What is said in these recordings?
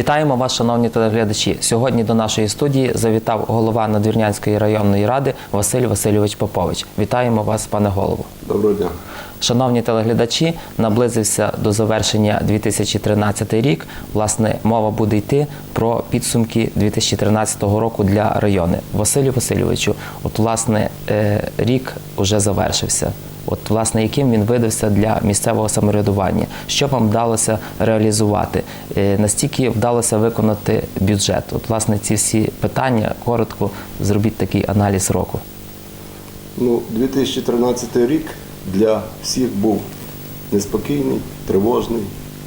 Вітаємо вас, шановні телеглядачі. Сьогодні до нашої студії завітав голова Надвірнянської районної ради Василь Васильович Попович. Вітаємо вас, пане голово. Доброго дня. Шановні телеглядачі, наблизився до завершення 2013 рік. Власне, мова буде йти про підсумки 2013 року для району. Василю Васильовичу, от власне е, рік уже завершився. От, власне, яким він видався для місцевого самоврядування? Що вам вдалося реалізувати? Е, Настільки вдалося виконати бюджет? От, власне, ці всі питання коротко зробіть такий аналіз року. Ну, 2013 рік для всіх був неспокійний, тривожний,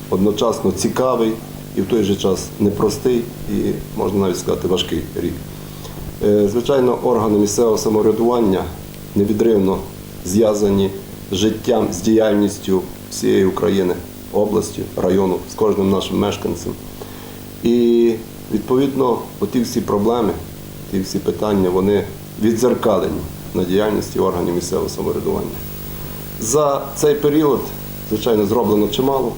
одночасно цікавий і в той же час непростий і, можна навіть сказати, важкий рік. Е, Звичайно, органи місцевого самоврядування невідривно зв'язані з життям, з діяльністю всієї України, області, району, з кожним нашим мешканцем. І відповідно, оті всі проблеми, ті всі питання, вони відзеркалені на діяльності органів місцевого самоврядування. За цей період, звичайно, зроблено чимало.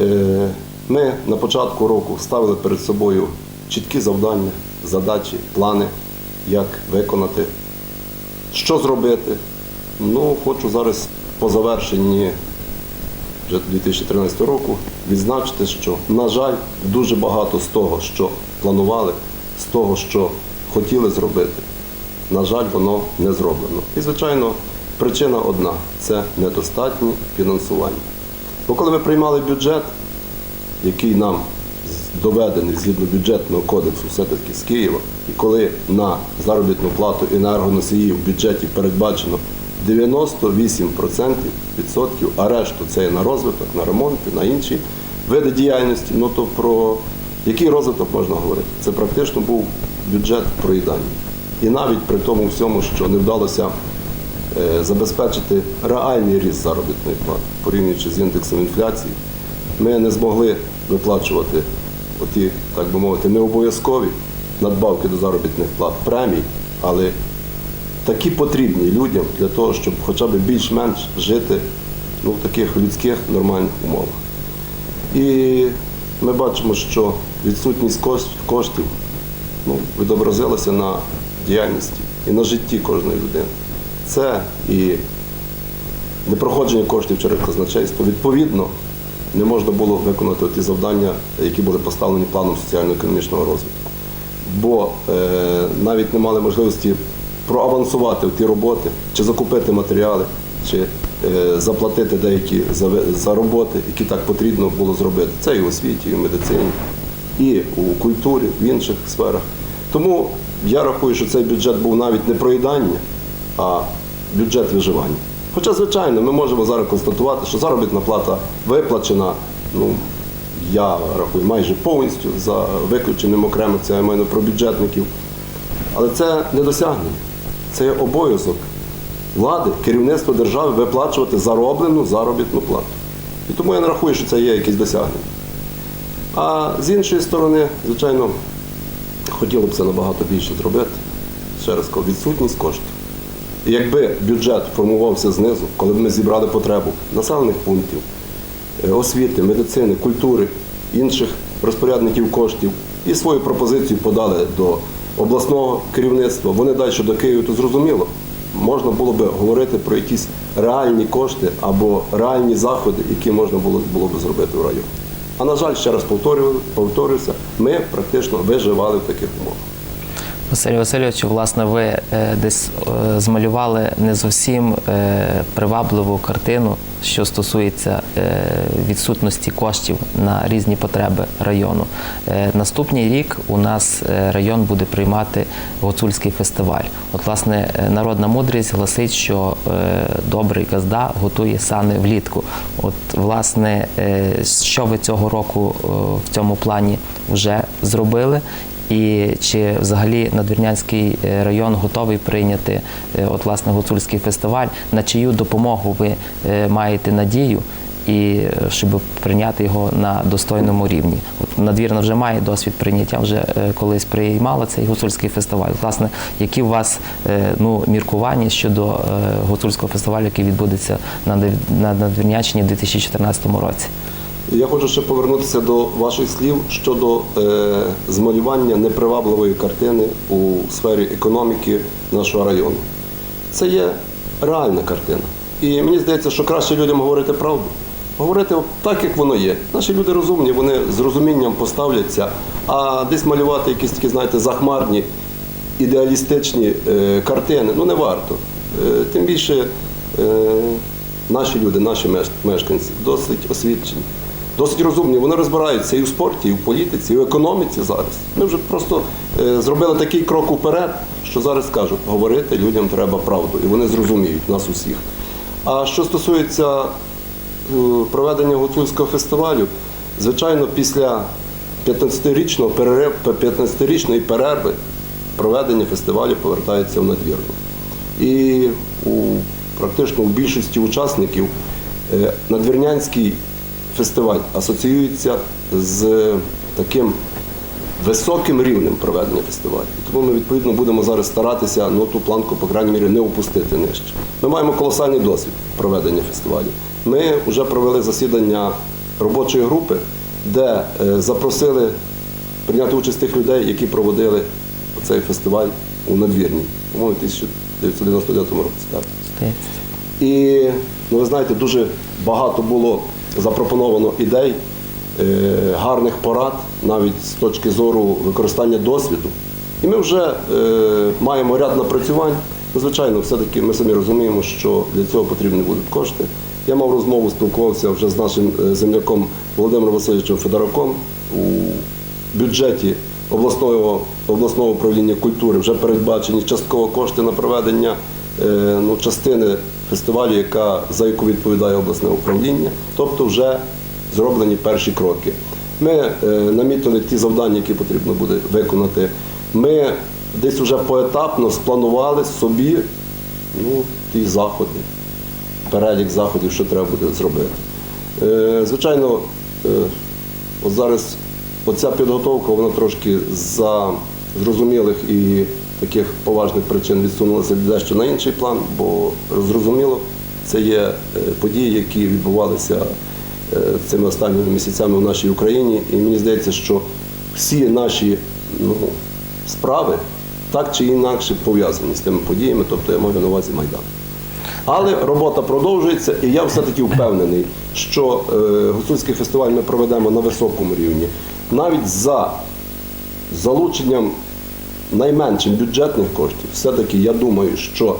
Е, Ми на початку року ставили перед собою чіткі завдання, задачі, плани, як виконати, що зробити. Ну, хочу зараз по завершенні вже 2013 року відзначити, що, на жаль, дуже багато з того, що планували, з того, що хотіли зробити, на жаль, воно не зроблено. І, звичайно, причина одна це недостатнє фінансування. Бо коли ми приймали бюджет, який нам доведений згідно бюджетного кодексу все-таки з Києва, і коли на заробітну плату енергоносіїв в бюджеті передбачено 98% відсотків, а решту це на розвиток, на ремонти, на інші види діяльності, ну то про який розвиток можна говорити? Це практично був бюджет проїдання. І навіть при тому всьому, що не вдалося е, забезпечити реальний ріст заробітної плати, порівнюючи з індексом інфляції, ми не змогли виплачувати оті, так би мовити, не обов'язкові надбавки до заробітних плат, премій, але такі потрібні людям для того, щоб хоча б більш-менш жити ну, в таких людських нормальних умовах. І ми бачимо, що відсутність коштів ну, відобразилася на діяльності і на житті кожної людини. Це і непроходження коштів через казначейство. Відповідно, не можна було виконати ті завдання, які були поставлені планом соціально-економічного розвитку. Бо е, навіть не мали можливості проавансувати в ті роботи, чи закупити матеріали, чи е, заплатити деякі за, за роботи, які так потрібно було зробити. Це і в освіті, і в медицині, і у культурі, в інших сферах. Тому я рахую, що цей бюджет був навіть не проїдання, а бюджет виживання. Хоча, звичайно, ми можемо зараз констатувати, що заробітна плата виплачена, ну, я рахую, майже повністю за виключенням окремо, це я маю про бюджетників. Але це не досягнення. Це є обов'язок влади, керівництва держави виплачувати зароблену заробітну плату. І тому я не рахую, що це є якесь досягнення. А з іншої сторони, звичайно, хотіло б це набагато більше зробити. Ще раз кажу, відсутність коштів. Якби бюджет формувався знизу, коли б ми зібрали потребу населених пунктів, е, освіти, медицини, культури, інших розпорядників коштів і свою пропозицію подали до обласного керівництва, вони далі до Києва, то зрозуміло, можна було б говорити про якісь реальні кошти або реальні заходи, які можна було, було б зробити в районі. А на жаль, ще раз повторюся, ми практично виживали в таких умовах. Василь Васильович, власне, ви е, десь е, змалювали не зовсім е, привабливу картину, що стосується відсутності коштів на різні потреби району. Наступний рік у нас район буде приймати гуцульський фестиваль. От, власне, народна мудрість гласить, що добрий газда готує сани влітку. От, власне, що ви цього року в цьому плані вже зробили? І чи взагалі Надвірнянський е, район готовий прийняти е, от власне гуцульський фестиваль? На чию допомогу ви е, маєте надію, і щоб прийняти його на достойному рівні? От надвірна вже має досвід прийняття, вже колись приймала цей гуцульський фестиваль. Власне, які у вас ну міркування щодо гуцульського фестивалю, який відбудеться на Над- на Надвірнянщині в 2014 році? Я хочу ще повернутися до ваших слів щодо е, змалювання непривабливої картини у сфері економіки нашого району. Це є реальна картина. І мені здається, що краще людям говорити правду. Говорити так, як воно є. Наші люди розумні, вони з розумінням поставляться, а десь малювати якісь такі, знаєте, захмарні, ідеалістичні е, картини, ну не варто. Е, тим більше е, наші люди, наші мешканці досить освічені, досить розумні. Вони розбираються і в спорті, і в політиці, і в економіці зараз. Ми вже просто е, зробили такий крок уперед, що зараз кажуть, говорити людям треба правду, і вони зрозуміють нас усіх. А що стосується е, проведення гуцульського фестивалю, звичайно, після 15-річного перерив, 15-річної перерви проведення фестивалю повертається в надвірну. І у практично у більшості учасників е, надвірнянський фестиваль асоціюється з таким високим рівнем проведення фестивалю. Тому ми відповідно будемо зараз старатися ну, ту планку, по крайній мірі, не опустити нижче. Ми маємо колосальний досвід проведення фестивалю. Ми вже провели засідання робочої групи, де е, запросили прийняти участь тих людей, які проводили цей фестиваль у надвірній, по-моєму, у 1999 році. Так. І ну, ви знаєте, дуже багато було запропоновано ідей, е, гарних порад, навіть з точки зору використання досвіду. І ми вже е, маємо ряд напрацювань. Ну, Звичайно, все-таки ми самі розуміємо, що для цього потрібні будуть кошти. Я мав розмову, спілкувався вже з нашим е, земляком Володимиром Васильовичем Федораком у бюджеті обласного, управління культури вже передбачені частково кошти на проведення ну, частини фестивалю, яка, за яку відповідає обласне управління, тобто вже зроблені перші кроки. Ми е, намітили ті завдання, які потрібно буде виконати. Ми десь вже поетапно спланували собі ну, ті заходи, перелік заходів, що треба буде зробити. Е, Звичайно, е, от зараз оця підготовка, вона трошки за зрозумілих і таких поважних причин відсунулася дещо на інший план, бо зрозуміло, це є е, події, які відбувалися е, цими останніми місяцями в нашій Україні. І мені здається, що всі наші ну, справи так чи інакше пов'язані з тими подіями, тобто я маю на увазі Майдан. Але робота продовжується, і я все-таки впевнений, що е, гуцульський фестиваль ми проведемо на високому рівні. Навіть за залученням найменшим бюджетних коштів, все-таки я думаю, що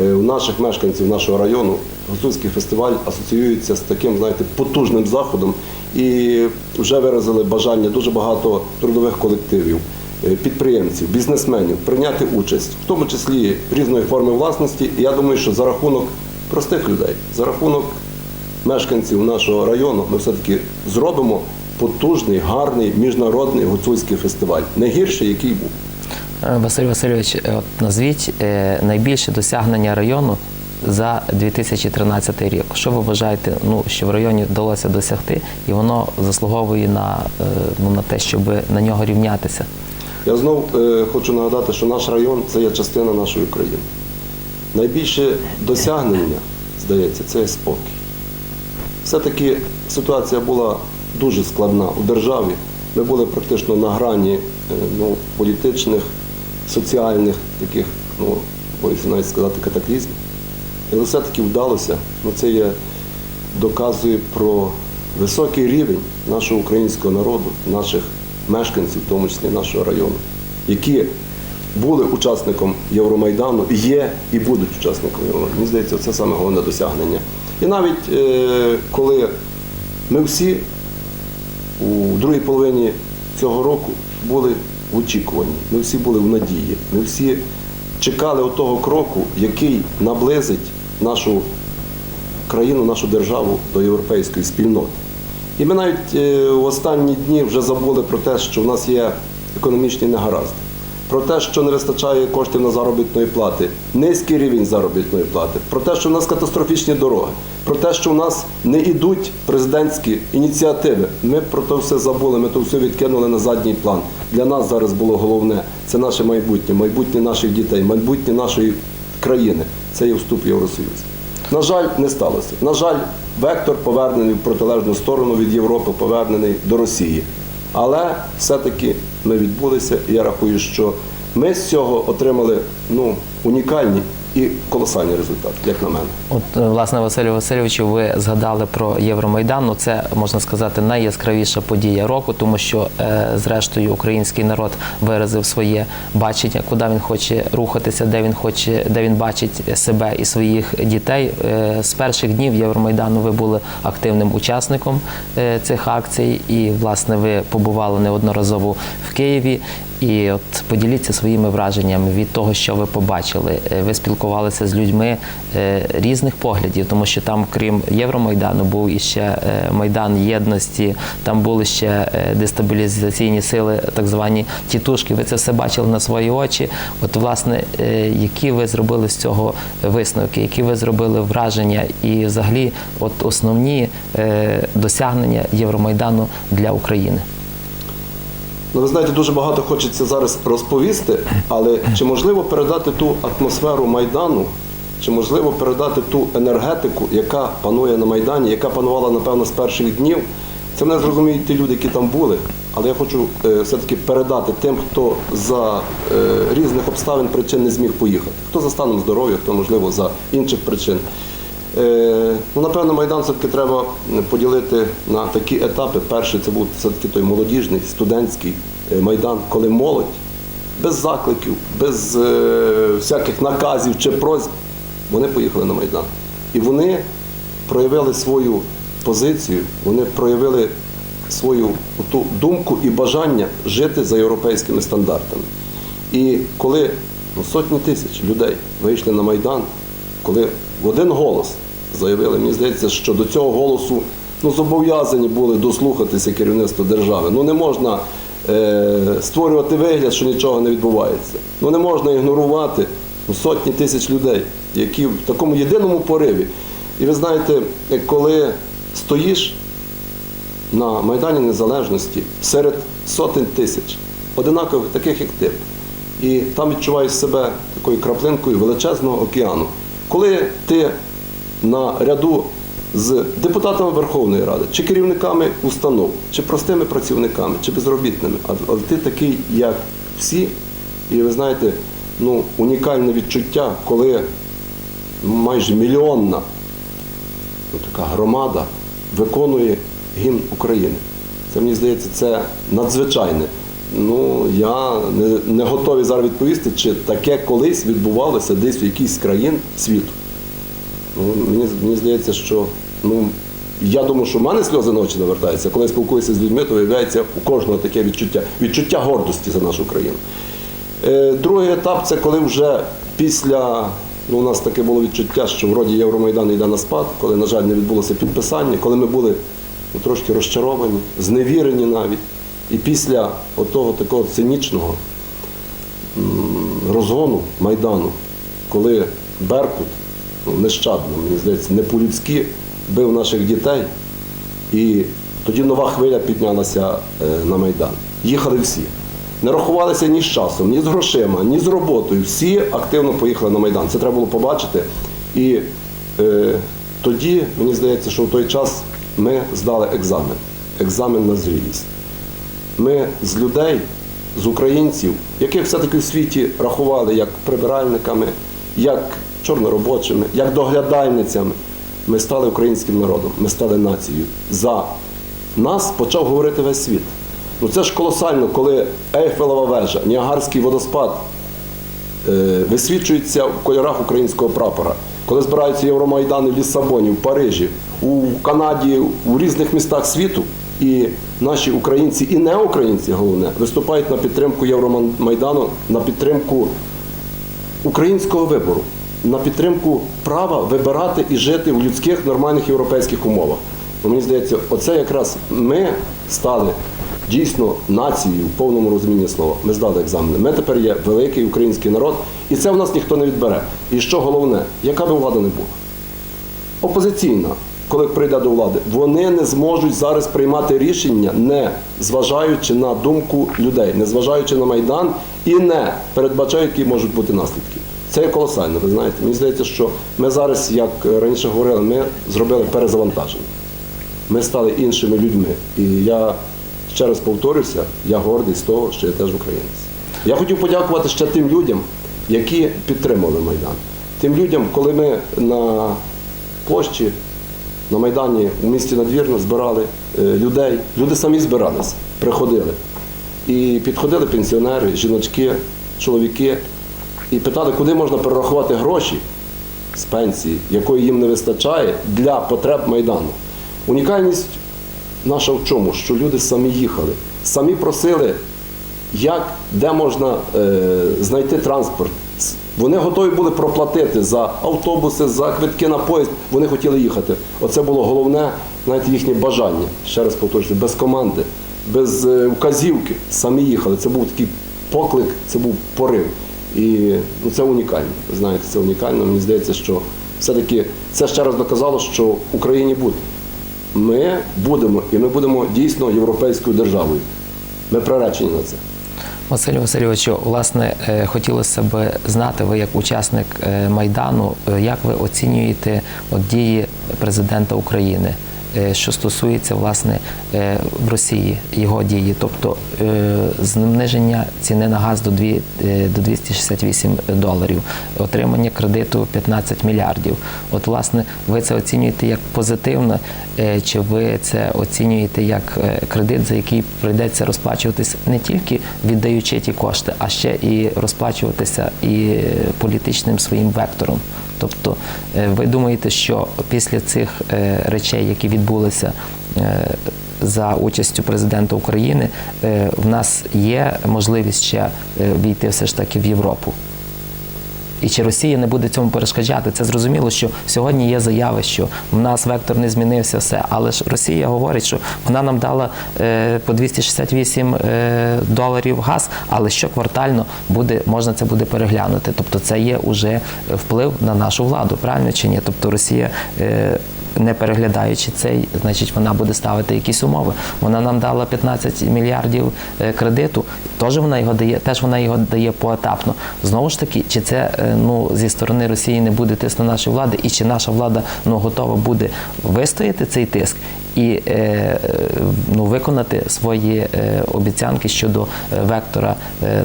е, у наших мешканців нашого району гуцульський фестиваль асоціюється з таким, знаєте, потужним заходом і вже виразили бажання дуже багато трудових колективів е, підприємців, бізнесменів прийняти участь, в тому числі різної форми власності. І я думаю, що за рахунок простих людей, за рахунок мешканців нашого району, ми все-таки зробимо потужний, гарний міжнародний гуцульський фестиваль, не гірший, який був. Е, Василь Васильович, е, от назвіть е, найбільше досягнення району за 2013 рік. Що ви вважаєте, ну, що в районі вдалося досягти, і воно заслуговує на, ну, на те, щоб на нього рівнятися? Я знов хочу нагадати, що наш район це є частина нашої країни. Найбільше досягнення, здається, це є спокій. Все-таки ситуація була дуже складна у державі. Ми були практично на грані ну, політичних, соціальних таких, ну, боюся навіть сказати, катаклізмів. Але все-таки вдалося. Ну, це є, доказує про високий рівень нашого українського народу, наших мешканців, в тому числі нашого району, які були учасником Євромайдану, є і будуть учасником Євромайдану. Мені здається, це саме головне досягнення. І навіть е, коли ми всі у другій половині цього року були в очікуванні, ми всі були в надії, ми всі чекали того кроку, який наблизить нашу країну, нашу державу до європейської спільноти. І ми навіть е, в останні дні вже забули про те, що в нас є економічні негаразди, про те, що не вистачає коштів на заробітної плати, низький рівень заробітної плати, про те, що в нас катастрофічні дороги, про те, що в нас не йдуть президентські ініціативи. Ми про це все забули, ми то все відкинули на задній план. Для нас зараз було головне це наше майбутнє, майбутнє наших дітей, майбутнє нашої країни. Це є вступ в Євросоюз. На жаль, не сталося. На жаль, вектор повернений в протилежну сторону від Європи, повернений до Росії. Але все-таки ми відбулися, я рахую, що ми з цього отримали ну, унікальні і колосальні результати, як на мене. От, е, власне, Василю Васильовичу, ви згадали про Євромайдан. Ну, це можна сказати найяскравіша подія року, тому що, е, зрештою, український народ виразив своє бачення, куди він хоче рухатися, де він хоче, де він бачить себе і своїх дітей. Е, з перших днів Євромайдану ви були активним учасником е, цих акцій, і власне ви побували неодноразово в Києві. І от поділіться своїми враженнями від того, що ви побачили. Е, Ви спілкувалися з людьми е, різних поглядів, тому що там, крім Євромайдану, був іще е, майдан єдності, там були ще дестабілізаційні сили, так звані тітушки. Ви це все бачили на свої очі. От, власне, які ви зробили з цього висновки, які ви зробили враження, і взагалі, от основні досягнення Євромайдану для України. Ну, ви знаєте, дуже багато хочеться зараз розповісти, але чи можливо передати ту атмосферу Майдану, чи можливо передати ту енергетику, яка панує на Майдані, яка панувала, напевно, з перших днів? Це мене зрозуміють ті люди, які там були. Але я хочу е, все-таки передати тим, хто за е, різних обставин причин не зміг поїхати. Хто за станом здоров'я, хто, можливо, за інших причин. Е, ну, напевно, Майдан все-таки треба поділити на такі етапи. Перший це був все-таки той молодіжний, студентський е, майдан, коли молодь без закликів, без е, всяких наказів чи просьб, вони поїхали на Майдан. І вони проявили свою позицію, вони проявили свою ту думку і бажання жити за європейськими стандартами. І коли ну, сотні тисяч людей вийшли на Майдан, коли в один голос заявили, мені здається, що до цього голосу ну, зобов'язані були дослухатися керівництво держави. Ну не можна е, створювати вигляд, що нічого не відбувається. Ну не можна ігнорувати ну, сотні тисяч людей, які в такому єдиному пориві. І ви знаєте, коли стоїш на Майдані Незалежності серед сотень тисяч, одинакових, таких як ти. І там відчуваєш себе такою краплинкою величезного океану. Коли ти на ряду з депутатами Верховної Ради, чи керівниками установ, чи простими працівниками, чи безробітними, але ти такий, як всі, і ви знаєте, ну, унікальне відчуття, коли майже мільйонна ну, така громада виконує гімн України. Це мені здається, це надзвичайне. Ну, я не, не готовий зараз відповісти, чи таке колись відбувалося десь в якійсь країн світу. Ну, мені, мені здається, що ну, я думаю, що в мене сльози на очі навертаються. Коли я спілкуюся з людьми, то виявляється у кожного таке відчуття, відчуття гордості за нашу країну. Е, Другий етап це коли вже після, ну у нас таке було відчуття, що вроді Євромайдан йде на спад, коли, на жаль, не відбулося підписання, коли ми були ну, трошки розчаровані, зневірені навіть. І після отого такого цинічного розгону Майдану, коли Беркут нещадно, мені здається, не по-людськи бив наших дітей, і тоді нова хвиля піднялася е, на Майдан. Їхали всі. Не рахувалися ні з часом, ні з грошима, ні з роботою. Всі активно поїхали на Майдан. Це треба було побачити. І е, тоді, мені здається, що в той час ми здали екзамен. Екзамен на зрілість. Ми з людей, з українців, яких все-таки в світі рахували як прибиральниками, як чорноробочими, як доглядальницями, ми стали українським народом, ми стали нацією. За нас почав говорити весь світ. Ну це ж колосально, коли Ейфелева вежа, Ніагарський водоспад е, висвічується в кольорах українського прапора. Коли збираються Євромайдани в Лісабоні, в Парижі, у Канаді, у різних містах світу, і наші українці, і не українці, головне, виступають на підтримку Євромайдану, на підтримку українського вибору, на підтримку права вибирати і жити в людських нормальних європейських умовах. Ну, мені здається, оце якраз ми стали дійсно нацією в повному розумінні слова. Ми здали екзамени. Ми тепер є великий український народ, і це в нас ніхто не відбере. І що головне, яка би влада не була? Опозиційна, коли прийде до влади, вони не зможуть зараз приймати рішення, не зважаючи на думку людей, не зважаючи на майдан і не передбачають, які можуть бути наслідки. Це є колосально, ви знаєте. Мені здається, що ми зараз, як раніше говорили, ми зробили перезавантаження. Ми стали іншими людьми. І я ще раз повторюся, я гордий з того, що я теж українець. Я хотів подякувати ще тим людям, які підтримували Майдан. Тим людям, коли ми на площі, на Майдані у місті Надвірно збирали е, людей, люди самі збиралися, приходили. І підходили пенсіонери, жіночки, чоловіки, і питали, куди можна перерахувати гроші з пенсії, якої їм не вистачає для потреб Майдану. Унікальність наша в чому? Що люди самі їхали, самі просили, як, де можна е, знайти транспорт. Вони готові були проплатити за автобуси, за квитки на поїзд. Вони хотіли їхати. Оце було головне, знаєте, їхнє бажання. Ще раз повторюю, без команди, без е, вказівки. Самі їхали. Це був такий поклик, це був порив. І ну, це унікально. Знаєте, це унікально. Мені здається, що все-таки це ще раз доказало, що Україні буде. Ми будемо, і ми будемо дійсно європейською державою. Ми приречені на це. Василю Васильовичу, власне, е, хотілося б знати, ви як учасник е, Майдану, е, як ви оцінюєте от дії президента України, що стосується власне е, в Росії його дії, тобто е, зниження ціни на газ до дві- е, до 268 доларів, отримання кредиту 15 мільярдів. От, власне, ви це оцінюєте як позитивно, е, чи ви це оцінюєте як е, кредит, за який прийдеться розплачуватись не тільки віддаючи ті кошти, а ще і розплачуватися і е, політичним своїм вектором. Тобто, е, ви думаєте, що після цих е, речей, які відбулися е, за участю президента України, е, в нас є можливість ще е, війти все ж таки в Європу? І чи Росія не буде цьому перешкоджати? Це зрозуміло, що сьогодні є заяви, що в нас вектор не змінився все. Але ж Росія говорить, що вона нам дала е, по 268 е, доларів газ, але щоквартально буде можна це буде переглянути. Тобто це є уже вплив на нашу владу, правильно чи ні? Тобто Росія. Не переглядаючи цей, значить вона буде ставити якісь умови. Вона нам дала 15 мільярдів е, кредиту, теж вона його дає, теж вона його дає поетапно. Знову ж таки, чи це е, ну зі сторони Росії не буде тиск на нашу влади, і чи наша влада ну готова буде вистояти цей тиск і е, ну, виконати свої е, обіцянки щодо е, вектора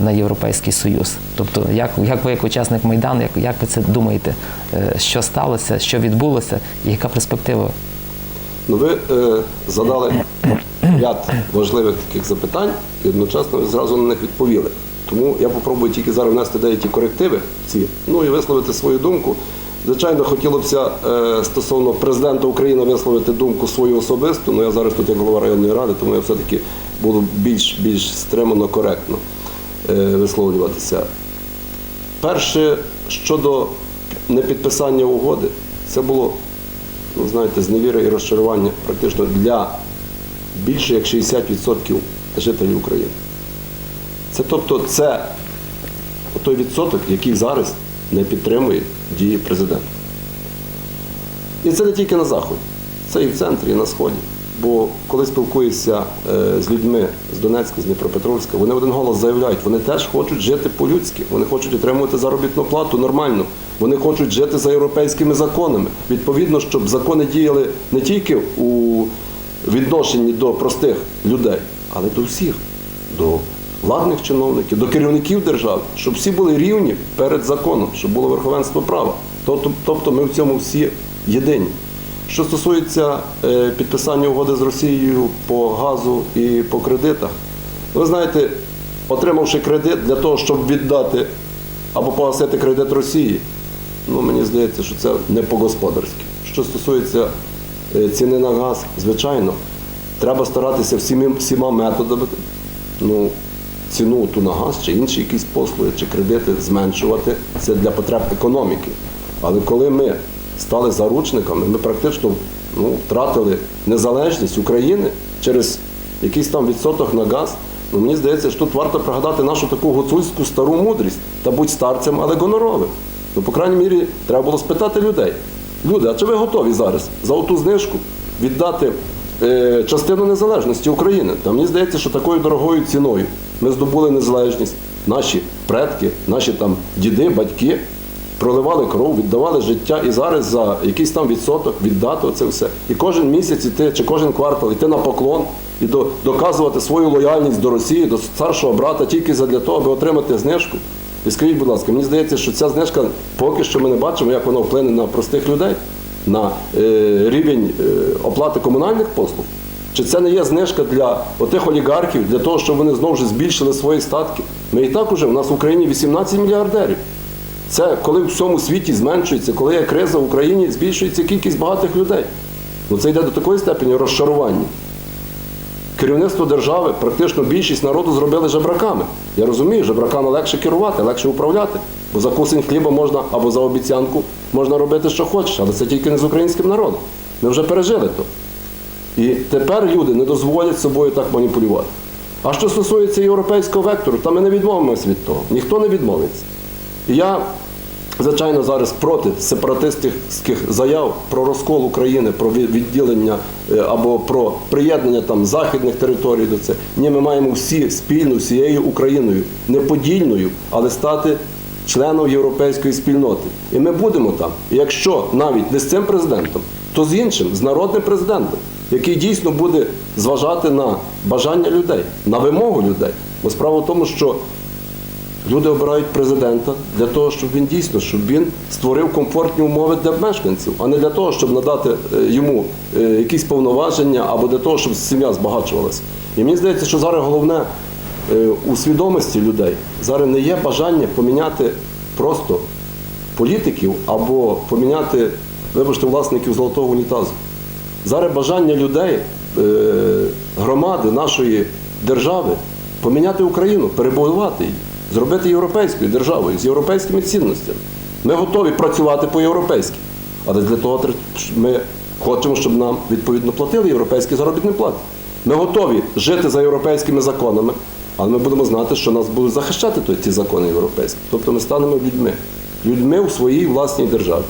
на Європейський Союз? Тобто, як, як ви як учасник Майдану, як, як ви це думаєте, що сталося, що відбулося, і яка перспектива? Ну, ви е, задали ряд важливих таких запитань і одночасно ви зразу на них відповіли. Тому я попробую тільки зараз внести деякі корективи ці, ну і висловити свою думку. Звичайно, хотілося б е, стосовно президента України висловити думку свою особисту. Ну я зараз тут як голова районної ради, тому я все-таки буду більш більш стримано коректно е, висловлюватися. Перше, щодо непідписання угоди, це було, ну, знаєте, зневіра і розчарування практично для більше як 60% жителів України. Це тобто це той відсоток, який зараз не підтримує дії президента. І це не тільки на Заході, це і в центрі, і на Сході. Бо коли спілкуєшся е, з людьми з Донецька, з Дніпропетровська, вони один голос заявляють, вони теж хочуть жити по-людськи, вони хочуть отримувати заробітну плату нормально, вони хочуть жити за європейськими законами. Відповідно, щоб закони діяли не тільки у відношенні до простих людей, але до всіх, до владних чиновників, до керівників держави, щоб всі були рівні перед законом, щоб було верховенство права. Тобто, ми в цьому всі єдині. Що стосується е, підписання угоди з Росією по газу і по кредитах, ви знаєте, отримавши кредит для того, щоб віддати або погасити кредит Росії, ну мені здається, що це не по-господарськи. Що стосується е, ціни на газ, звичайно, треба старатися всіма методами ну, ціну ту на газ чи інші якісь послуги чи кредити зменшувати. Це для потреб економіки. Але коли ми стали заручниками, ми практично ну, втратили незалежність України через якийсь там відсоток на газ. Ну, мені здається, що тут варто пригадати нашу таку гуцульську стару мудрість та будь старцем, але гоноровим. Ну, по крайній мірі, треба було спитати людей. Люди, а чи ви готові зараз за оту знижку віддати е, частину незалежності України? Та мені здається, що такою дорогою ціною ми здобули незалежність. Наші предки, наші там діди, батьки. проливали кров, віддавали життя, і зараз за якийсь там відсоток віддати це все. І кожен місяць іти, чи кожен квартал йти на поклон і до, доказувати свою лояльність до Росії, до старшого брата тільки для того, аби отримати знижку. І скажіть, будь ласка, мені здається, що ця знижка поки що ми не бачимо, як вона вплине на простих людей, на е, рівень е, оплати комунальних послуг. Чи це не є знижка для отих олігархів, для того, щоб вони знову ж збільшили свої статки? Ми і так уже, у нас в Україні 18 мільярдерів. Це коли в всьому світі зменшується, коли є криза в Україні, збільшується кількість багатих людей. Ну це йде до такої степені розчарування. Керівництво держави, практично більшість народу зробили жебраками. Я розумію, жебраками легше керувати, легше управляти. Бо за кусень хліба можна або за обіцянку можна робити, що хочеш, але це тільки не з українським народом. Ми вже пережили то. І тепер люди не дозволять собою так маніпулювати. А що стосується європейського вектору, то ми не відмовимося від того. Ніхто не відмовиться. І я, звичайно, зараз проти сепаратистських заяв про розкол України, про відділення е, або про приєднання там західних територій до це. Ні, ми маємо всі спільно всією Україною, неподільною, але стати членом європейської спільноти. І ми будемо там. І якщо навіть не з цим президентом, то з іншим, з народним президентом, який дійсно буде зважати на бажання людей, на вимогу людей. Бо справа в тому, що Люди обирають президента для того, щоб він дійсно щоб він створив комфортні умови для мешканців, а не для того, щоб надати е, йому е, якісь повноваження або для того, щоб сім'я збагачувалася. І мені здається, що зараз головне е, у свідомості людей зараз не є бажання поміняти просто політиків або поміняти, вибачте, власників золотого унітазу. Зараз бажання людей, е, громади нашої держави поміняти Україну, перебудувати її, зробити європейською державою з європейськими цінностями. Ми готові працювати по-європейськи, але для того ми хочемо, щоб нам відповідно платили європейські заробітні плати. Ми готові жити за європейськими законами, але ми будемо знати, що нас будуть захищати ті закони європейські. Тобто ми станемо людьми, людьми у своїй власній державі.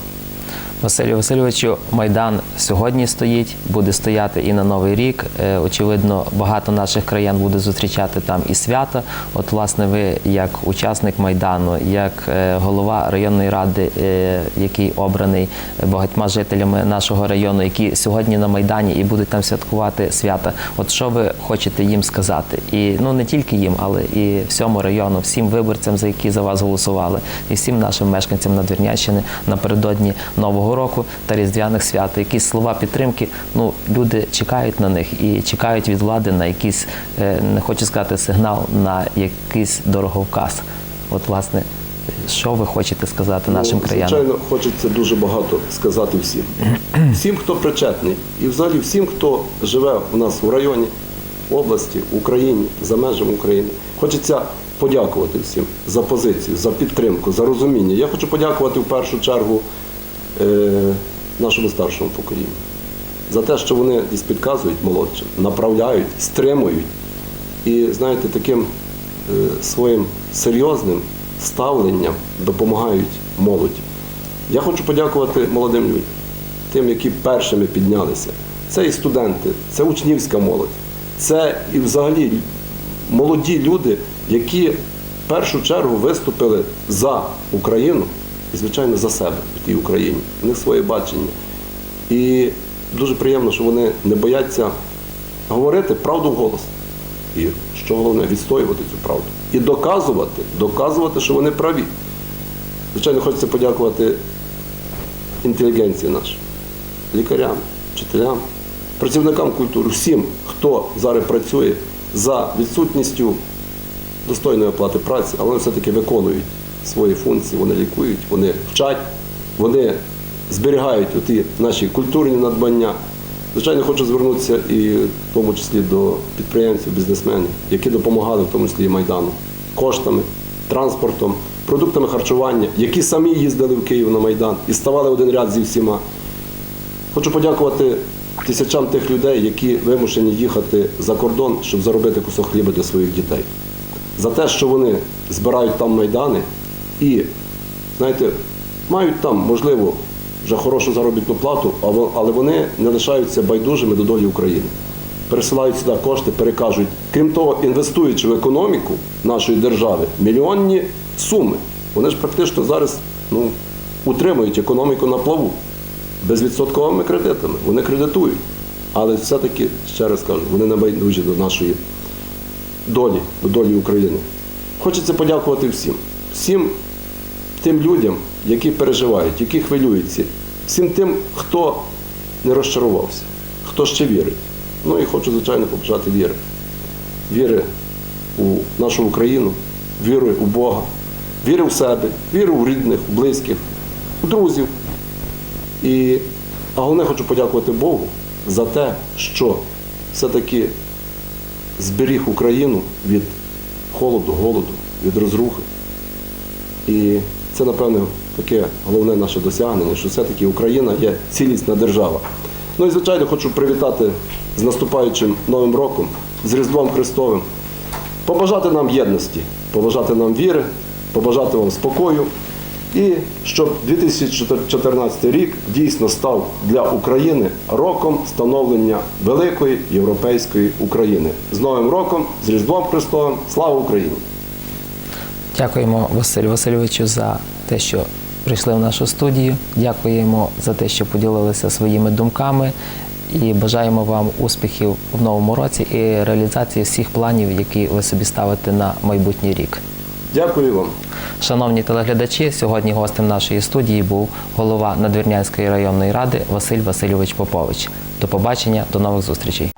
Василю Васильовичу, Майдан сьогодні стоїть, буде стояти і на Новий рік. Е, Очевидно, багато наших краян буде зустрічати там і свята. От, власне, ви як учасник Майдану, як е, голова районної ради, е, який обраний багатьма жителями нашого району, які сьогодні на Майдані і будуть там святкувати свята. От що ви хочете їм сказати? І ну не тільки їм, але і всьому району, всім виборцям, за які за вас голосували, і всім нашим мешканцям Надвірнянщини напередодні Нового року та Різдвяних свят. Якісь слова підтримки. Ну люди чекають на них і чекають від влади на якийсь, е, не хочу сказати, сигнал, на якийсь дороговказ. От, власне, що ви хочете сказати нашим Ну, краянам? Звичайно, хочеться дуже багато сказати всім. Всім, хто причетний, і взагалі всім, хто живе у нас в районі, області, в Україні, за межами України. Хочеться подякувати всім за позицію, за підтримку, за розуміння. Я хочу подякувати в першу чергу нашому старшому поколінню за те, що вони десь підказують молодшим, направляють, стримують. І знаєте, таким е, своїм серйозним ставленням допомагають молоді. Я хочу подякувати молодим людям, тим, які першими піднялися. Це і студенти, це учнівська молодь, це і взагалі молоді люди, які в першу чергу виступили за Україну і, звичайно, за себе в тій Україні. У них своє бачення. І дуже приємно, що вони не бояться говорити правду в голос. І що головне, відстоювати цю правду. І доказувати, доказувати, що вони праві. Звичайно, хочеться подякувати інтелігенції нашій, лікарям, вчителям, працівникам культури, всім, хто зараз працює за відсутністю достойної оплати праці, але вони все-таки виконують свої функції, вони лікують, вони вчать, вони зберігають ті наші культурні надбання. Звичайно, хочу звернутися і в тому числі до підприємців, бізнесменів, які допомагали в тому числі Майдану, коштами, транспортом, продуктами харчування, які самі їздили в Київ на Майдан і ставали один ряд зі всіма. Хочу подякувати тисячам тих людей, які вимушені їхати за кордон, щоб заробити кусок хліба для своїх дітей. За те, що вони збирають там майдани і, знаєте, мають там, можливо, вже хорошу заробітну плату, але вони не лишаються байдужими до долі України. Пересилають сюди кошти, перекажуть. Крім того, інвестуючи в економіку нашої держави, мільйонні суми. Вони ж практично зараз ну, утримують економіку на плаву безвідсотковими кредитами. Вони кредитують. Але все-таки, ще раз кажу, вони не байдужі до нашої долі, до долі України. Хочеться подякувати всім. Всім тим людям, які переживають, які хвилюються, всім тим, хто не розчарувався, хто ще вірить. Ну і хочу, звичайно, побажати віри. Віри у нашу Україну, віри у Бога, віри в себе, віри у рідних, у близьких, у друзів. І а головне хочу подякувати Богу за те, що все-таки зберіг Україну від холоду, голоду, від розрухи. І це, напевно, таке головне наше досягнення, що все-таки Україна є цілісна держава. Ну і звичайно хочу привітати з наступаючим Новим роком, з Різдвом Христовим, побажати нам єдності, побажати нам віри, побажати вам спокою. І щоб 2014 рік дійсно став для України роком становлення великої європейської України. З Новим роком, з Різдвом Христовим, слава Україні! Дякуємо Василю Васильовичу за те, що прийшли в нашу студію. Дякуємо за те, що поділилися своїми думками. І бажаємо вам успіхів в новому році і реалізації всіх планів, які ви собі ставите на майбутній рік. Дякую вам. Шановні телеглядачі, сьогодні гостем нашої студії був голова Надвірнянської районної ради Василь Васильович Попович. До побачення, до нових зустрічей.